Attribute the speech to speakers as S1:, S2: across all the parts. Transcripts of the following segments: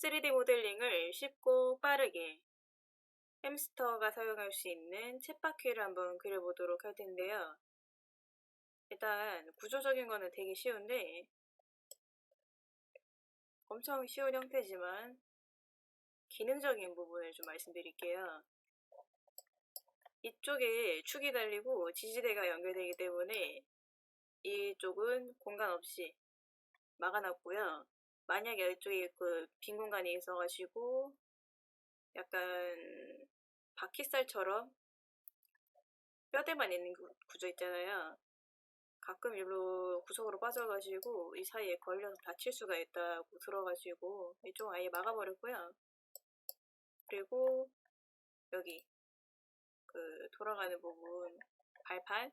S1: 3D 모델링을 쉽고 빠르게 햄스터가 사용할 수 있는 쳇바퀴를 한번 그려보도록 할 텐데요. 일단 구조적인 거는 되게 쉬운데 엄청 쉬운 형태지만 기능적인 부분을 좀 말씀드릴게요. 이쪽에 축이 달리고 지지대가 연결되기 때문에 이쪽은 공간 없이 막아놨고요. 만약에 이쪽에 그 빈 공간이 있어가지고 약간 바퀴살처럼 뼈대만 있는 구조 있잖아요. 가끔 일로 구석으로 빠져가지고 이 사이에 걸려서 다칠 수가 있다고 들어가지고 이쪽 아예 막아버렸고요. 그리고 여기 그 돌아가는 부분 발판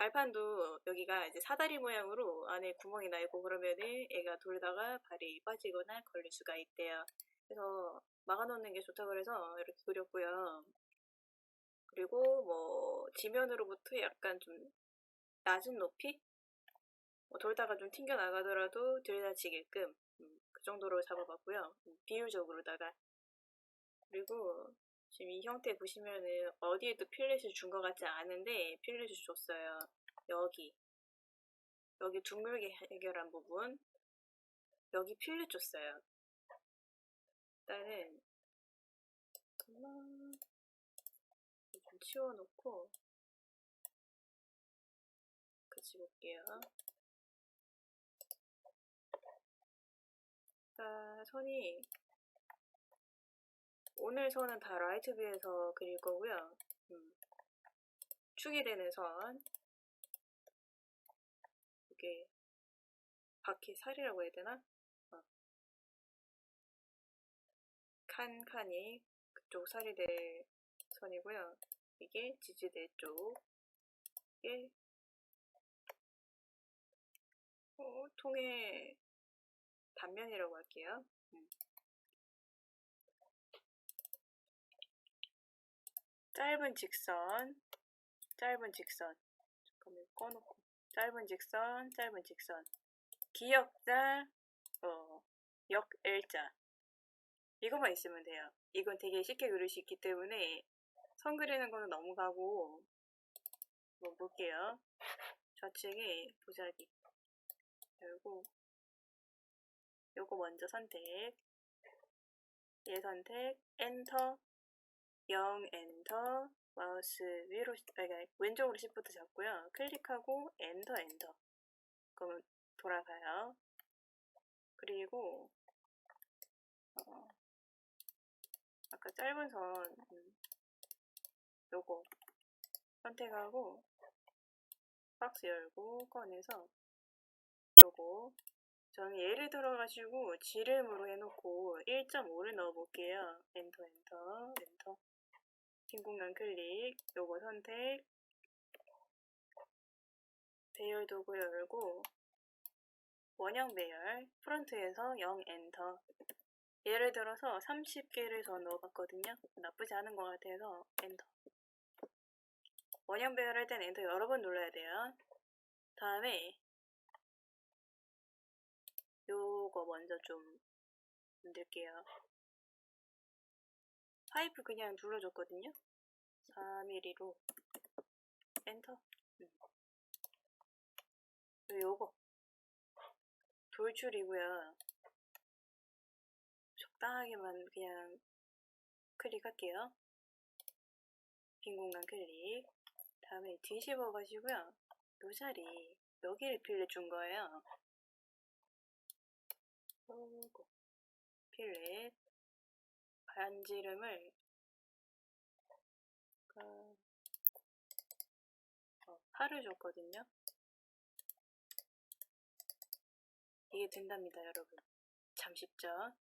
S1: 발판도 여기가 이제 사다리 모양으로 안에 구멍이 나 있고 그러면은 애가 돌다가 발이 빠지거나 걸릴 수가 있대요. 그래서 막아놓는 게 좋다 그래서 이렇게 그렸고요. 그리고 뭐 지면으로부터 약간 좀 낮은 높이 뭐 돌다가 좀 튕겨 나가더라도 들여다치게끔 음, 그 정도로 잡아봤고요. 음, 비율적으로다가 그리고 지금 이 형태 보시면은 어디에도 필렛을 준 것 같지 않은데 필렛을 줬어요. 여기 여기 둥글게 해결한 부분 여기 필렛 줬어요. 일단은 좀 치워놓고 같이 볼게요. 자, 선이 오늘 선은 다 라이트 뷰에서 그릴 거고요. 음. 축이 되는 선 이게 바퀴 살이라고 해야 되나? 어. 칸 칸이 그쪽 살이 될 선이고요. 이게 지지대 쪽 이게 어, 통의 단면이라고 할게요. 음. 짧은 직선, 짧은 직선. 잠깐만 꺼놓고. 짧은 직선, 짧은 직선. 기역자, 어, 역일자. 이것만 있으면 돼요. 이건 되게 쉽게 그릴 수 있기 때문에 선 그리는 거는 넘어가고 한번 볼게요. 좌측에 보자기 열고 요거 먼저 선택 얘 선택 엔터 0 엔터 마우스 위로 아니, 왼쪽으로 시프트 잡고요. 클릭하고 엔터 엔터. 그러면 돌아가요. 그리고 어, 아까 짧은 선 음, 요거 선택하고 박스 열고 꺼내서 요거 저는 예를 들어가지고 지름으로 해놓고 1.5를 넣어볼게요. 엔터 엔터 엔터 빈 공간 클릭 요거 선택 배열 도구 열고 원형 배열 프론트에서 0 엔터 예를 들어서 30개를 더 넣어봤거든요. 나쁘지 않은 것 같아서 엔터 원형 배열할 때는 엔터 여러 번 눌러야 돼요. 다음에 요거 먼저 좀 만들게요. 파이프 그냥 눌러줬거든요. 4mm로 엔터 음. 요거 돌출이고요. 적당하게만 그냥 클릭할게요. 빈 공간 클릭 다음에 뒤집어 가지고요. 요 자리 여기를 필렛 준 거예요. 요거 필렛 반지름을 어, 8을 줬거든요. 이게 된답니다, 여러분. 참 쉽죠? 끝.